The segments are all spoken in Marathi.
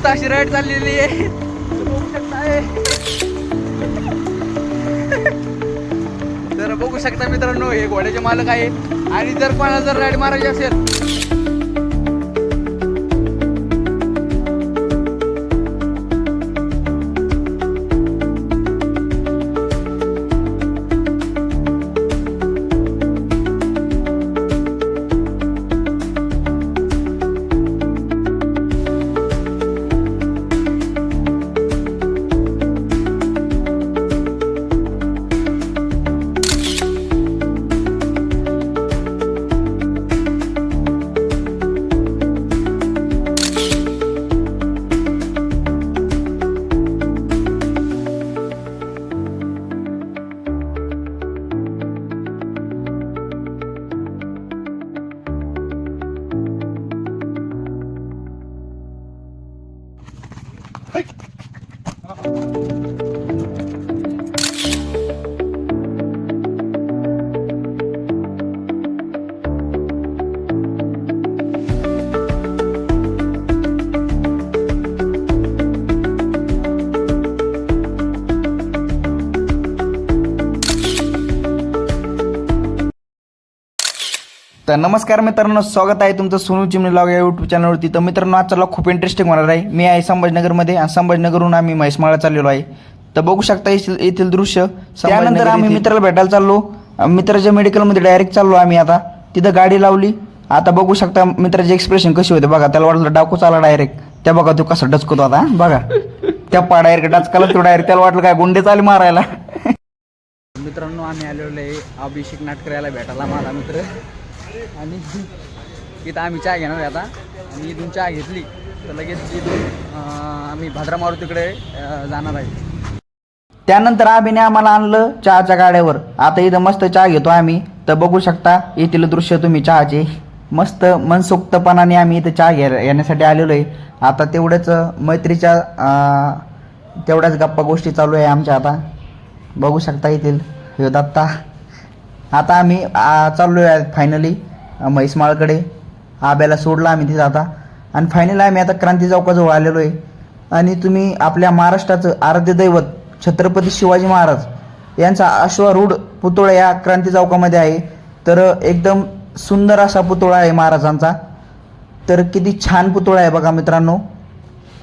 मस्त अशी राईड चाललेली आहे. बघू तर बघू शकता मित्रांनो हे घोड्याचे मालक आहे आणि जर कोणाला जर राईड मारायची असेल तर नमस्कार मित्रांनो स्वागत आहे तुमचं सोनू चिमणी लॉग या यूट्यूब चॅनलवरती तर मित्रांनो आजचा लॉग खूप इंटरेस्टिंग होणार आहे. मी आहे संभाजीनगरमध्ये आणि संभाजीनगरहून आम्ही म्हैसमाळा चाललेलो आहे. तर बघू शकता येथील येथील दृश्य. त्यानंतर आम्ही मित्राला भेटायला चाललो. मित्राच्या मेडिकलमध्ये डायरेक्ट चाललो आम्ही आता. तिथं गाडी लावली. आता बघू शकता मित्राचे एक्सप्रेशन कसे होते. बघा त्याला वाटलं डाकू चाला डायरेक्ट त्या बघा तो कसा डचकतो आता बघा. त्या पा डायरेक्ट डचकाला तो डायरेक्ट त्याला वाटलं काय गुंडे चाले मारायला. मित्रांनो आम्ही आलेलो आहे अभिषेक नाटकर याला भेटायला माझा मित्र. आणि इथं आम्ही चहा घेणार आहे आता. आणि इथून चहा घेतली तर लगेच इथून आम्ही भाद्रा मारुतीकडे जाणार आहे. त्यानंतर आम्हीने आम्हाला आणलं चहाच्या गाड्यावर. आता इथं मस्त चहा घेतो आम्ही. तर बघू शकता येथील दृश्य तुम्ही चहाचे. मस्त मनसोक्तपणाने आम्ही इथं चहा घ्या येण्यासाठी आलेलो आहे. आता तेवढंच मैत्रीच्या तेवढ्याच गप्पा गोष्टी चालू आहे आमच्या आता. बघू शकता येथील हे दत्ता. आता आम्ही चाललो आहे फायनली म्हैसमाळकडे आब्याला सोडला आम्ही तिथं आता. आणि फायनली आम्ही आता क्रांती चौकाजवळ आलेलो आहे आणि तुम्ही आपल्या महाराष्ट्राचं आराध्य दैवत छत्रपती शिवाजी महाराज यांचा अश्वारूढ पुतळा या क्रांती चौकामध्ये आहे. तर एकदम सुंदर असा पुतळा आहे महाराजांचा. तर किती छान पुतळा आहे बघा मित्रांनो.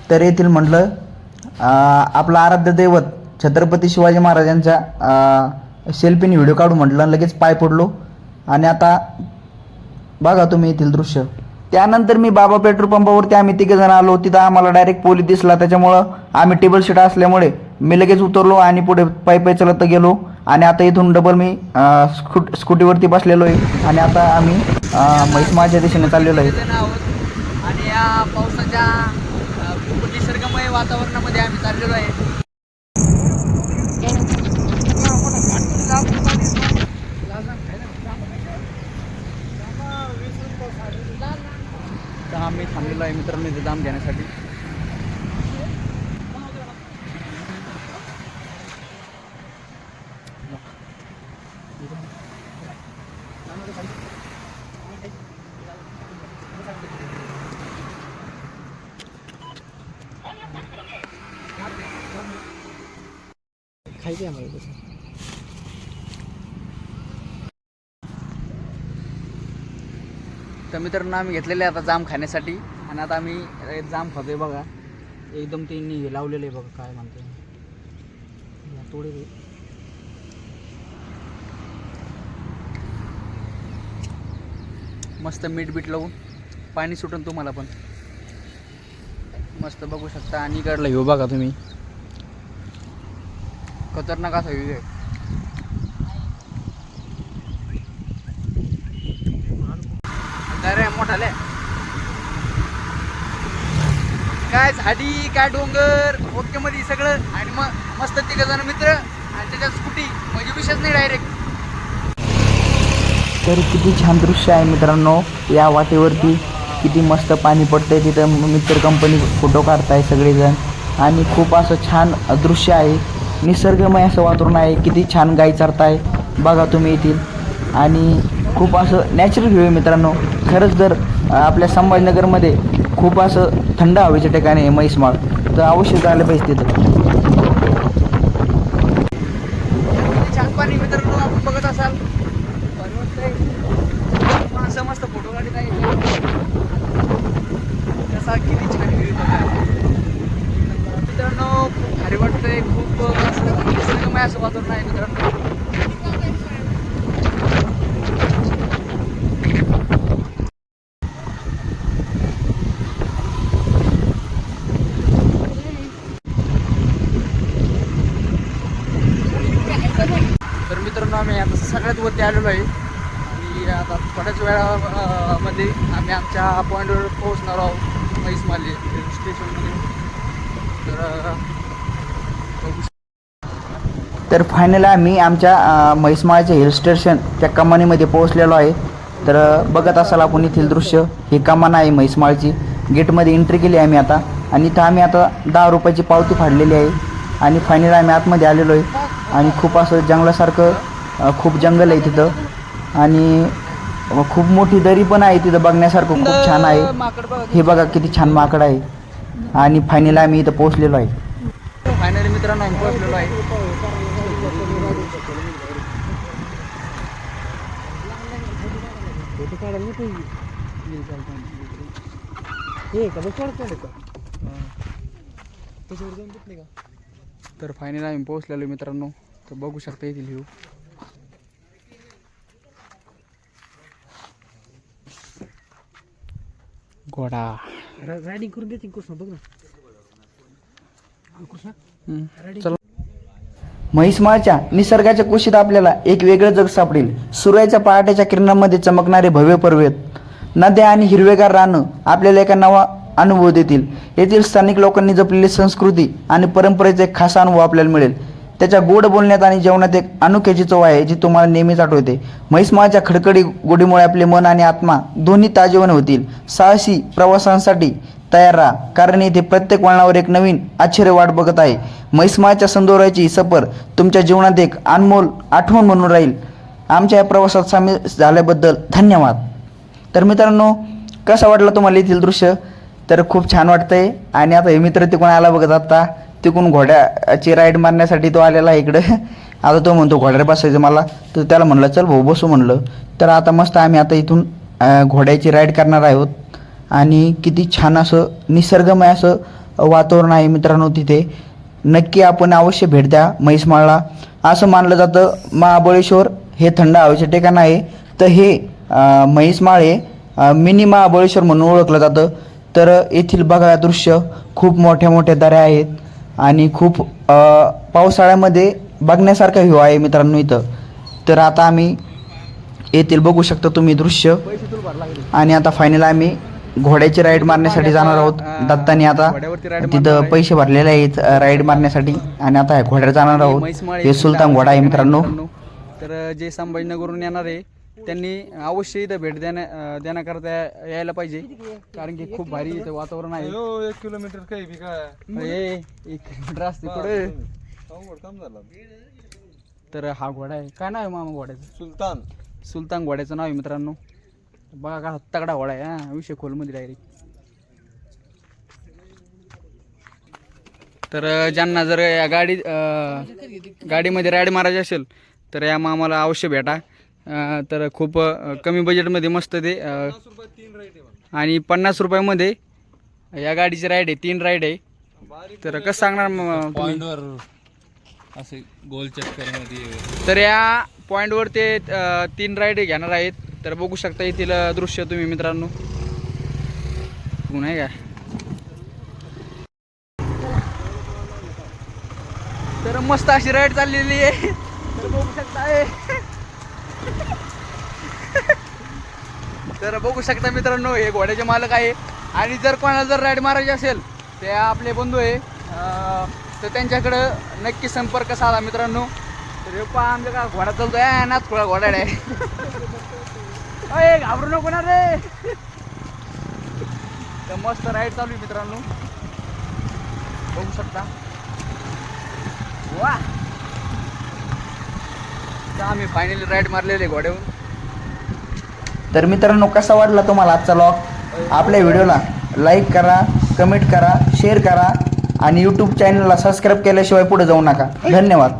तर येथील म्हटलं आपलं आराध्य दैवत छत्रपती शिवाजी महाराजांच्या सेल्फीने व्हिडिओ काढू म्हटलं लगेच पाय पडलो आणि आता बघा तुम्ही येथील दृश्य. त्यानंतर मी बाबा पेट्रोल पंपावरती आम्ही तिघे जण आलो. तिथं आम्हाला डायरेक्ट पोलीस दिसला. त्याच्यामुळं आम्ही टेबल सीट असल्यामुळे मी लगेच उतरलो आणि पुढे पायी पायी चलत गेलो. आणि आता इथून डबल मी स्कू स्कूट स्कूटीवरती बसलेलो आहे आणि आता आम्ही म्हैस माझ्या दिशेने चाललेलो आहे. आणि या पावसाच्या निसर्गमय वातावरणामध्ये आम्ही चाललेलो आहे. आम्ही थांबलेलो आहे मित्रांनो इथे जाम घेण्यासाठी. खायचे आम्हाला तसं तर मित्रांनो आम्ही घेतलेले आहे आता जाम खाण्यासाठी. आणि आता आम्ही जाम खातोय बघा. एकदम त्यांनी हे लावलेलं आहे बघा काय म्हणते थोडे मस्त मीठ बीठ लावून. पाणी सुटून तुम्हाला पण. मस्त बघू शकता. आणि इकडला घेऊ बघा तुम्ही. खतरनाक असा व्ह्यू आहे. काय झाडी काय डोंगर ओके मध्ये सगळं. आणि मग मस्त तिघ जण मित्र. आणि त्याच्यात स्कूटी. म्हणजे विषयच नाही डायरेक्ट तर किती छान दृश्य आहे मित्रांनो. या वाटेवरती किती मस्त पाणी पडतंय. तिथं मित्र कंपनी फोटो काढताय सगळेजण. आणि खूप असं छान दृश्य आहे. निसर्गमय असं वातावरण आहे. किती छान गाई चरताय. बघा तुम्ही येथील. आणि खूप असं नॅचरल व्ह्यू आहे मित्रांनो. खरंच जर आपल्या संभाजीनगरमध्ये खूप असं थंड हवेच्या ठिकाणी आहे म्हैसमाळ तर अवश्य जायला पाहिजे तिथं छान पाणी मित्रांनो आपण बघत असाल भारी वाटतंय. माणसं मस्त फोटो काढत आहे कसा किती छान व्ह्यू मित्रांनो खूप भारी वाटतंय खूप असं निसर्गमय असं वातावरण आहे मित्रांनो तर मित्रांनो आम्ही आता सगळ्यात वरती आलेलो आहे आणि आता थोड्याच वेळामध्ये आम्ही आमच्या पॉईंटवर पोहोचणार आहोत मैसमाली स्टेशनमध्ये तर तर फायनली आम्ही आमच्या म्हैसमाळचे हिल स्टेशन त्या कमानीमध्ये पोहोचलेलो आहे. तर बघत असाल आपण येथील दृश्य. ही कमान आहे म्हैसमाळची गेटमध्ये एंट्री केली आम्ही आता. आणि इथं आम्ही आता दहा रुपयाची पावती फाडलेली आहे. आणि फायनली आम्ही आतमध्ये आलेलो आहे. आणि खूप असं जंगलासारखं खूप जंगल आहे तिथं. आणि खूप मोठी दरी पण आहे तिथं बघण्यासारखं. खूप छान आहे. हे बघा किती छान माकड आहे. आणि फायनली आम्ही इथं पोहोचलेलो आहे. फायनली मित्रांनो आम्ही पोहोचलेलो आहे. तर फायनली आम्ही पोहोचलेलो मित्रांनो. तर बघू शकता येथील व्ह्यू घोडा रायडिंग करून देते कृष्ण बघ ना. हम्म. चला. निसर्गाच्या कुशीत आपल्याला एक वेगळं जग सापडेल. सूर्याच्या पहाटेच्या किरणांमध्ये चमकणारे भव्य पर्वत नद्या आणि हिरवेगार रानं आपल्याला एका नवा अनुभव देतील. येथील स्थानिक लोकांनी जपलेली संस्कृती आणि परंपरेचा एक खास अनुभव आपल्याला मिळेल. त्याच्या गोड बोलण्यात आणि जेवणात एक अनोख्याची चव आहे जी तुम्हाला नेहमीच आठवते. म्हैसमाळच्या खडखडी गोडीमुळे आपले मन आणि आत्मा दोन्ही ताजेवन होतील. साहसी प्रवासांसाठी तयार राहा कारण येथे प्रत्येक वळणावर एक नवीन आश्चर्य वाट बघत आहे. म्हैसमाळच्या संदोराची ही सफर तुमच्या जीवनात एक अनमोल आठवण म्हणून राहील. आमच्या या प्रवासात सामील झाल्याबद्दल धन्यवाद. तर मित्रांनो कसा वाटला तुम्हाला येथील दृश्य? तर खूप छान वाटतंय. आणि आता हे मित्र तिकडून आला बघत आता. तिकडून घोड्याची राईड मारण्यासाठी तो आलेला आहे इकडं. आता तो म्हणतो घोड्यावर बसायचं मला. तर त्याला म्हणलं चल भाऊ बसू म्हणलं. तर आता मस्त आम्ही आता इथून घोड्याची राईड करणार आहोत. आणि किती छान असं निसर्गमय असं वातावरण आहे मित्रांनो तिथे. नक्की आपण अवश्य भेट द्या म्हैसमाळला. असं मानलं जातं महाबळेश्वर हे थंड हवेचे ठिकाण आहे. तर हे म्हैसमाळ हे मिनी महाबळेश्वर म्हणून ओळखलं जातं. तर येथील बघा दृश्य खूप मोठ्या मोठ्या दऱ्या आहेत. आणि खूप पावसाळ्यामध्ये बघण्यासारखा व्ह्यू आहे मित्रांनो इथं. तर आता आम्ही येथील बघू शकता तुम्ही दृश्य. आणि आता फायनल आम्ही घोड्याची राईड मारण्यासाठी जाणार आहोत. दत्तानी आता तिथं. पैसे भरलेले आहेत राईड मारण्यासाठी. आणि आता घोड्यावर जाणार आहोत. हे सुलतान घोडा आहे मित्रांनो. तर जे संभाजीनगरहून येणार आहे. त्यांनी अवश्य इथं भेट देण्या देण्याकरता यायला पाहिजे. कारण की खूप भारी इथं वातावरण आहे. हो एक किलोमीटर काही बी काय? ए, एक किलोमीटर असते पुढे अवघड काम झालं. तर हा घोडा आहे. काय नाव आहे मामा घोड्याचं? सुलतान. सुलतान घोड्याचं नाव आहे मित्रांनो. बघा का तगडा घोडा आहे हा. विषय खोलमध्ये डायरेक्ट तर अं, ज्यांना जर या गाडी अं, गाडीमध्ये राईड मारायची असेल तर या मामाला अवश्य भेटा. तर खूप कमी बजेटमध्ये मस्त ते आणि पन्नास रुपयामध्ये या गाडीची राईड आहे तीन राईड आहे. तर कसं सांगणार पॉइंटवर असे गोल चक्कर तर या पॉईंटवर ते तीन राईड घेणार आहेत. तर बघू शकता येथील दृश्य तुम्ही मित्रांनो. नाही का? तर मस्त अशी राईड चाललेली आहे. तर बघू शकता तर बघू शकता मित्रांनो हे घोड्याचे मालक आहे. आणि जर कोणाला जर राईड मारायची असेल ते आपले बंधू आहे. तर त्यांच्याकडं नक्की संपर्क साधा मित्रांनो. तर हे पहा आमच्या का घोडा चालतो आहे नाच थोडा घोडा आहे अय घाबरू नको ना रे. तर मस्त राईड चालू आहे मित्रांनो. बघू शकता. वा तर आम्ही फायनली राईड मारलेले घोड्यावर. तर मित्रांनो कसा वाटला तुम्हाला आजचा लॉग आपल्या व्हिडिओला लाईक करा कमेंट करा शेअर करा आणि यूट्यूब चॅनलला सबस्क्राईब केल्याशिवाय पुढे जाऊ नका. धन्यवाद.